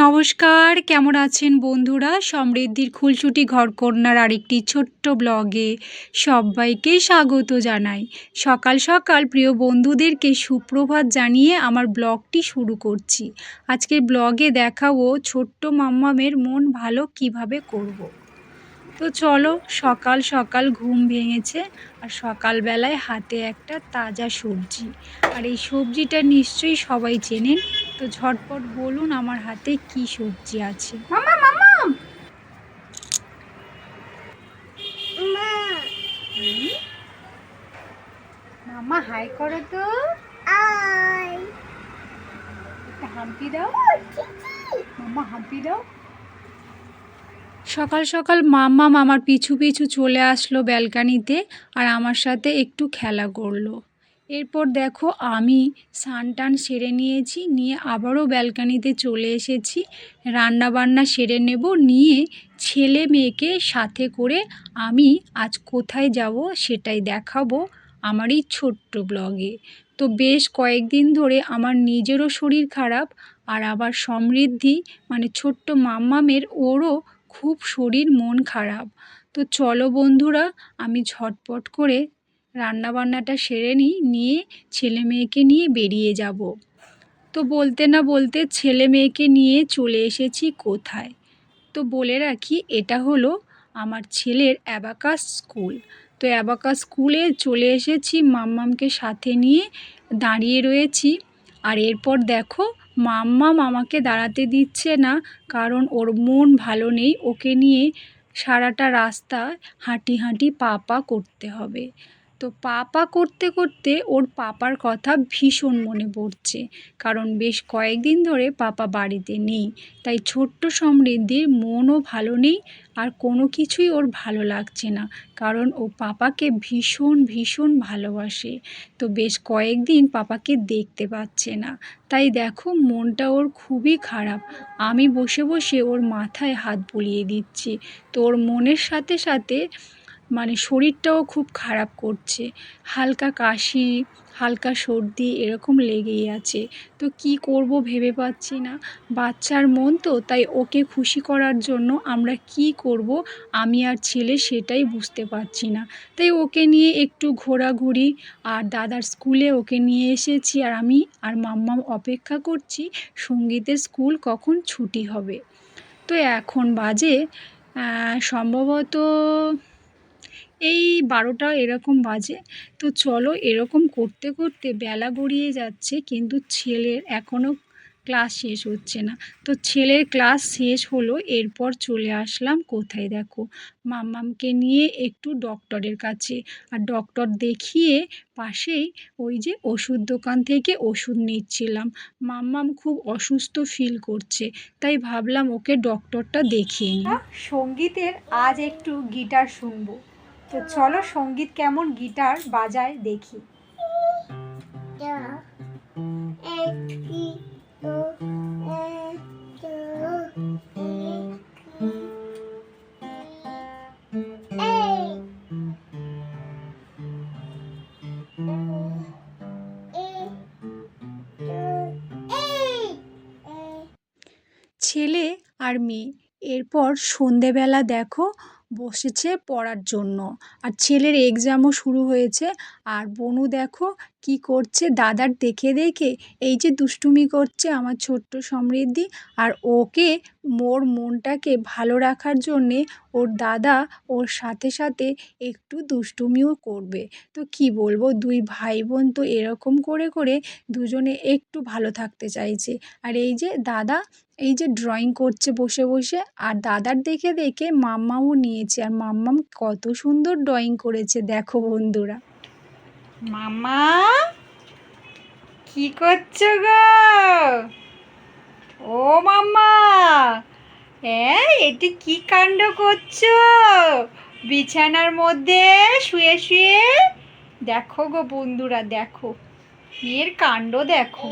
নমস্কার, কেমন আছেন বন্ধুরা? সমৃদ্ধির খুলছুটি ঘরকন্যার আরেকটি ছোট্ট ব্লগে সবাইকে স্বাগত জানাই। সকাল সকাল প্রিয় বন্ধুদেরকে সুপ্রভাত জানিয়ে আমার ব্লগটি শুরু করছি। আজকের ব্লগে দেখাবো ছোট্ট মাম্মামের মন ভালো কীভাবে করব। তো চলো, সকাল সকাল ঘুম ভেঙেছে আর সকালবেলায় হাতে একটা তাজা সবজি। আর এই সবজিটা নিশ্চয়ই সবাই চেনেন তো ঝটপট বলুন আমার হাতে কি সবজি আছে। মামা মামা! মামা হাই করো তো। হাম্পি দাও। মামা হাম্পি দাও। সকাল সকাল মাম্মা আমার পিছু পিছু চলে আসলো ব্যালকানিতে আর আমার সাথে একটু খেলা করল। এরপর দেখো আমি স্নান টান সেরে নিয়েছি, নিয়ে আবারও ব্যালকানিতে চলে এসেছি। রান্না বান্না সেরে নেব, নিয়ে ছেলে মেয়েকে সাথে করে আমি আজ কোথায় যাব সেটাই দেখাবো আমার এই ছোট্ট ব্লগে। তো বেশ কয়েকদিন ধরে আমার নিজেরও শরীর খারাপ আর আবার সমৃদ্ধি মানে ছোট্ট মাম্মামের ওরও খুব শরীর মন খারাপ। তো চলো বন্ধুরা, আমি ঝটপট করে রান্নাবান্নাটা সেরে নিই, নিয়ে ছেলে মেয়েকে নিয়ে বেরিয়ে যাব। তো বলতে না বলতে ছেলে মেয়েকে নিয়ে চলে এসেছি কোথায়? তো বলে রাখি এটা হলো আমার ছেলের অ্যাবাকাস স্কুল। তো অ্যাবাকাস স্কুলে চলে এসেছি, মাম্মামকে সাথে নিয়ে দাঁড়িয়ে রয়েছি। আর এরপর দেখো মাম্মাম আমাকে দাঁড়াতে দিচ্ছে না, কারণ ওর মন ভালো নেই, ওকে নিয়ে সারাটা রাস্তা হাঁটি হাঁটি পা পা করতে হবে। তো পাপা করতে করতে ওর পাপার কথা ভীষণ মনে পড়ছে। কারণ বেশ কয়েকদিন ধরে পাপা বাড়িতে নেই। তাই ছোট্ট সমৃদ্ধির মনও ভালো নেই আর কোনো কিছুই ওর ভালো লাগছে না। কারণ ও পাপাকে ভীষণ ভীষণ ভালোবাসে। তো বেশ কয়েকদিন পাপাকে দেখতে পাচ্ছে না। তাই দেখো মনটা ওর খুবই খারাপ। আমি বসে বসে ওর মাথায় হাত বুলিয়ে দিচ্ছি। তো ওর মনের সাথে সাথে মানে শরীরটাও খুব খারাপ করছে। হালকা কাশি, হালকা সর্দি এরকম লেগেই আছে। তো কি করব ভেবে পাচ্ছি না। বাচ্চার মন তো, তাই ওকে খুশি করার জন্য আমরা কি করব আমি আর ছেলে সেটাই বুঝতে পারছি না। তাই ওকে নিয়ে একটু ঘোরাঘুরি আর দাদার স্কুলে ওকে নিয়ে এসেছি আর আমি আর মাম্মাম অপেক্ষা করছি সঙ্গীতের স্কুল কখন ছুটি হবে। তো এখন বাজে সম্ভবত এই বারোটা এরকম বাজে। তো চলো এরকম করতে করতে বেলা গড়িয়ে যাচ্ছে, কিন্তু ছেলের এখনও ক্লাস শেষ হচ্ছে না। তো ছেলের ক্লাস শেষ হলো, এরপর চলে আসলাম কোথায় দেখো? মাম্মামকে নিয়ে একটু ডক্টরের কাছে। আর ডক্টর দেখিয়ে পাশেই ওই যে ওষুধ দোকান থেকে ওষুধ নিচ্ছিলাম। মাম্মাম খুব অসুস্থ ফিল করছে, তাই ভাবলাম ওকে ডক্টরটা দেখিয়ে নিই। সঙ্গীতের আজ একটু গিটার শুনব। তো চলো সংগীত কেমন গিটার বাজায় দেখি। ছেলে আর মেয়ে এরপর সন্ধেবেলা দেখো বসেছে পড়ার জন্য। আর ছেলের এক্সামও শুরু হয়েছে। আর বনু দেখো কি করছে? দাদার দেখে দেখে এই যে দুষ্টুমি করছে আমার ছোট্ট সমৃদ্ধি। আর ওকে মোর মনটাকে ভালো রাখার জন্যে ওর দাদা ওর সাথে সাথে একটু দুষ্টুমিও করবে। তো কি বলব? দুই ভাই বোন তো এরকম করে করে দুজনে একটু ভালো থাকতে চাইছে। আর এই যে দাদা, এই যে ড্রয়িং করছে বসে বসে, আর দাদার দেখে দেখে মাম্মাও নিয়েছে। আর মাম্মাম কত সুন্দর ড্রয়িং করেছে, দেখো বন্ধুরা। মামা কি করছ গো? ও মাম্মা হ্যাঁ এটি কি কাণ্ড করছ? বিছানার মধ্যে শুয়ে শুয়ে? দেখো গো বন্ধুরা, দেখো। মেয়ের কাণ্ড দেখো।